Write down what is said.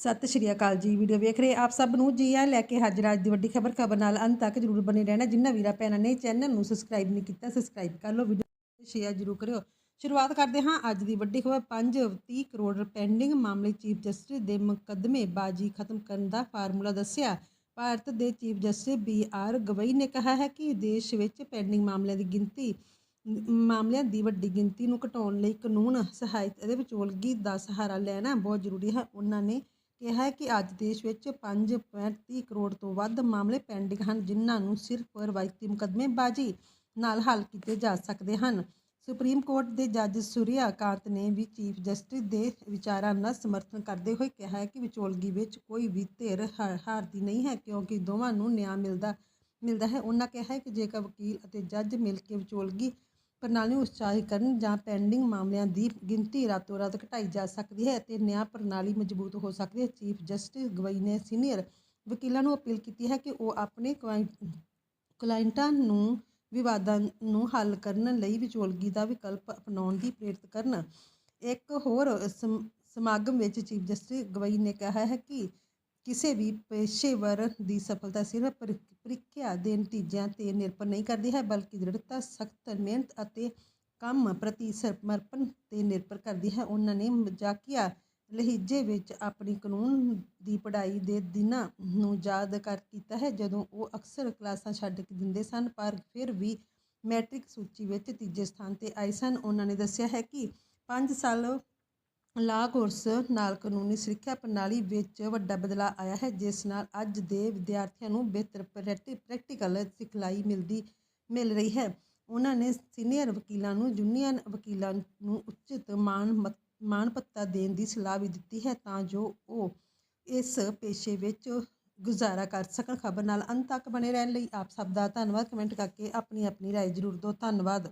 ਸਤਿ ਸ਼੍ਰੀ ਅਕਾਲ ਜੀ, ਵੀਡੀਓ ਵੇਖ ਰਹੇ ਆਪ ਸਭ ਨੂੰ। ਜੀ ਆ ਲੈ ਕੇ ਹਾਜ਼ਰ ਅੱਜ ਦੀ ਵੱਡੀ ਖਬਰ। ਖਬਰ ਨਾਲ ਅੰਤ ਤੱਕ ਜਰੂਰ ਬਣੇ ਰਹਿਣਾ। ਜਿੰਨਾ ਵੀਰਾ, ਭੈਣਾਂ ਨੇ ਚੈਨਲ ਨੂੰ ਸਬਸਕ੍ਰਾਈਬ ਨਹੀਂ ਕੀਤਾ ਸਬਸਕ੍ਰਾਈਬ ਕਰ ਲਓ। ਵੀਡੀਓ ਸ਼ੇਅਰ ਜਰੂਰ ਕਰਿਓ। ਸ਼ੁਰੂਆਤ ਕਰਦੇ ਹਾਂ ਅੱਜ ਦੀ ਵੱਡੀ ਖਬਰ। 5 30 ਕਰੋੜ ਪੈਂਡਿੰਗ ਮਾਮਲੇ ਚੀਫ ਜਸਟਿਸ ਦੇ ਮੁਕੱਦਮੇ ਬਾਜੀ ਖਤਮ ਕਰਨ ਦਾ ਫਾਰਮੂਲਾ ਦੱਸਿਆ। ਭਾਰਤ ਦੇ chief justice B R Gavai ਨੇ ਕਿਹਾ ਹੈ ਕਿ ਦੇਸ਼ ਵਿੱਚ ਪੈਂਡਿੰਗ ਮਾਮਲਿਆਂ ਦੀ ਗਿਣਤੀ, ਮਾਮਲਿਆਂ ਦੀ ਵੱਡੀ ਗਿਣਤੀ ਨੂੰ ਘਟਾਉਣ ਲਈ ਕਾਨੂੰਨ ਸਹਾਇਤਾ ਅਤੇ ਵਿਚੋਲਗੀ ਦਾ ਸਹਾਰਾ ਲੈਣਾ ਬਹੁਤ ਜ਼ਰੂਰੀ ਹੈ। ਉਹਨਾਂ ਨੇ ਕਿਹਾ ਕਿ ਅੱਜ ਦੇਸ਼ ਵਿੱਚ 5.30 ਕਰੋੜ ਤੋਂ ਵੱਧ ਮਾਮਲੇ ਪੈਂਡਿੰਗ ਹਨ, ਜਿਨ੍ਹਾਂ ਨੂੰ ਸਿਰਫ ਰਵਾਇਤੀ ਮੁਕੱਦਮੇਬਾਜ਼ੀ ਨਾਲ ਹੱਲ ਕੀਤੇ ਜਾ ਸਕਦੇ ਹਨ। ਸੁਪਰੀਮ ਕੋਰਟ ਦੇ ਜੱਜ ਸੂਰਿਆ ਕਾਂਤ ਨੇ ਵੀ ਚੀਫ ਜਸਟਿਸ ਦੇ ਵਿਚਾਰਾਂ ਦਾ ਸਮਰਥਨ ਕਰਦੇ ਹੋਏ ਕਿਹਾ ਕਿ ਵਿਚੋਲਗੀ ਵਿੱਚ ਕੋਈ ਵੀ ਧਿਰ ਹਾਰ- ਹਾਰਦੀ ਨਹੀਂ ਹੈ, ਕਿਉਂਕਿ ਦੋਵਾਂ ਨੂੰ ਨਿਆਂ ਮਿਲਦਾ ਮਿਲਦਾ ਹੈ। ਉਹਨਾਂ ਕਿਹਾ ਕਿ ਜੇਕਰ ਵਕੀਲ ਅਤੇ ਜੱਜ ਮਿਲ ਕੇ ਵਿਚੋਲਗੀ ਪ੍ਰਣਾਲੀ ਨੂੰ ਉਤਸ਼ਾਹਿਤ ਕਰਨ ਜਾਂ ਪੈਂਡਿੰਗ ਮਾਮਲਿਆਂ ਦੀ ਗਿਣਤੀ ਰਾਤੋਂ ਰਾਤ ਘਟਾਈ ਜਾ ਸਕਦੀ ਹੈ ਅਤੇ ਨਿਆਂ ਪ੍ਰਣਾਲੀ ਮਜ਼ਬੂਤ ਹੋ ਸਕਦੀ ਹੈ। ਚੀਫ ਜਸਟਿਸ ਗਵਈ ਨੇ ਸੀਨੀਅਰ ਵਕੀਲਾਂ ਨੂੰ ਅਪੀਲ ਕੀਤੀ ਹੈ ਕਿ ਉਹ ਆਪਣੇ ਕੁਆਇੰ- ਕਲਾਇੰਟਾਂ ਨੂੰ ਵਿਵਾਦਾਂ ਨੂੰ ਹੱਲ ਕਰਨ ਲਈ ਵਿਚੋਲਗੀ ਦਾ ਵਿਕਲਪ ਅਪਣਾਉਣ ਦੀ ਪ੍ਰੇਰਿਤ ਕਰਨ। ਇੱਕ ਹੋਰ ਸਮ- ਸਮਾਗਮ ਵਿੱਚ ਚੀਫ ਜਸਟਿਸ ਗਵਈ ਨੇ ਕਿਹਾ ਹੈ ਕਿ ਕਿਸੇ ਵੀ ਪੇਸ਼ੇਵਰ ਦੀ ਸਫਲਤਾ ਸਿਰਫ ਪ੍ਰੀ- ਪ੍ਰੀਖਿਆ ਦੇ ਨਤੀਜਿਆਂ ਤੇ ਨਿਰਭਰ ਨਹੀਂ ਕਰਦੀ ਹੈ, ਬਲਕਿ ਦ੍ਰਿੜਤਾ, ਸਖਤ ਮਿਹਨਤ ਅਤੇ ਕੰਮ ਪ੍ਰਤੀ ਸਮਰਪਣ ਤੇ ਨਿਰਭਰ ਕਰਦੀ ਹੈ। ਉਹਨਾਂ ਨੇ ਮਜ਼ਾਕੀਆ ਲਹਿਜੇ ਵਿੱਚ ਆਪਣੀ ਕਾਨੂੰਨ ਦੀ ਪੜ੍ਹਾਈ ਦੇ ਦਿਨਾਂ ਨੂੰ ਯਾਦ ਕਰ ਕੀਤਾ ਹੈ, ਜਦੋਂ ਉਹ ਅਕਸਰ ਕਲਾਸਾਂ ਛੱਡ ਕੇ ਦਿੰਦੇ ਸਨ, ਪਰ ਫਿਰ ਵੀ ਮੈਟ੍ਰਿਕ ਸੂਚੀ ਵਿੱਚ ਤੀਜੇ ਸਥਾਨ ਤੇ ਆਏ ਸਨ। ਉਹਨਾਂ ਨੇ ਦੱਸਿਆ ਹੈ ਕਿ 5 ਸਾਲ ਲਾਅ ਕੋਰਸ ਨਾਲ ਕਾਨੂੰਨੀ ਸਿੱਖਿਆ ਪ੍ਰਣਾਲੀ ਵਿੱਚ ਵੱਡਾ ਬਦਲਾਅ ਆਇਆ ਹੈ, ਜਿਸ ਨਾਲ ਅੱਜ ਦੇ ਵਿਦਿਆਰਥੀਆਂ ਨੂੰ ਬਿਹਤਰ ਪ੍ਰੈਕਟੀ- ਪ੍ਰੈਕਟੀਕਲ ਸਿਖਲਾਈ ਮਿਲਦੀ, ਮਿਲ ਰਹੀ ਹੈ। ਉਹਨਾਂ ਨੇ ਸੀਨੀਅਰ ਵਕੀਲਾਂ ਨੂੰ ਜੂਨੀਅਰ ਵਕੀਲਾਂ ਨੂੰ ਉਚਿਤ ਮਾਣ ਮਤ- ਮਾਣ ਭੱਤਾ ਦੇਣ ਦੀ ਸਲਾਹ ਵੀ ਦਿੱਤੀ ਹੈ ਤਾਂ ਜੋ ਉਹ ਇਸ ਪੇਸ਼ੇ ਵਿੱਚ ਗੁਜ਼ਾਰਾ ਕਰ ਸਕਣ। ਖਬਰ ਨਾਲ ਅੰਤ ਤੱਕ ਬਣੇ ਰਹਿਣ ਲਈ ਆਪ ਸਭ ਦਾ ਧੰਨਵਾਦ। ਕਮੈਂਟ ਕਰਕੇ ਆਪਣੀ ਆਪਣੀ ਰਾਏ ਜ਼ਰੂਰ ਦਿਓ। ਧੰਨਵਾਦ।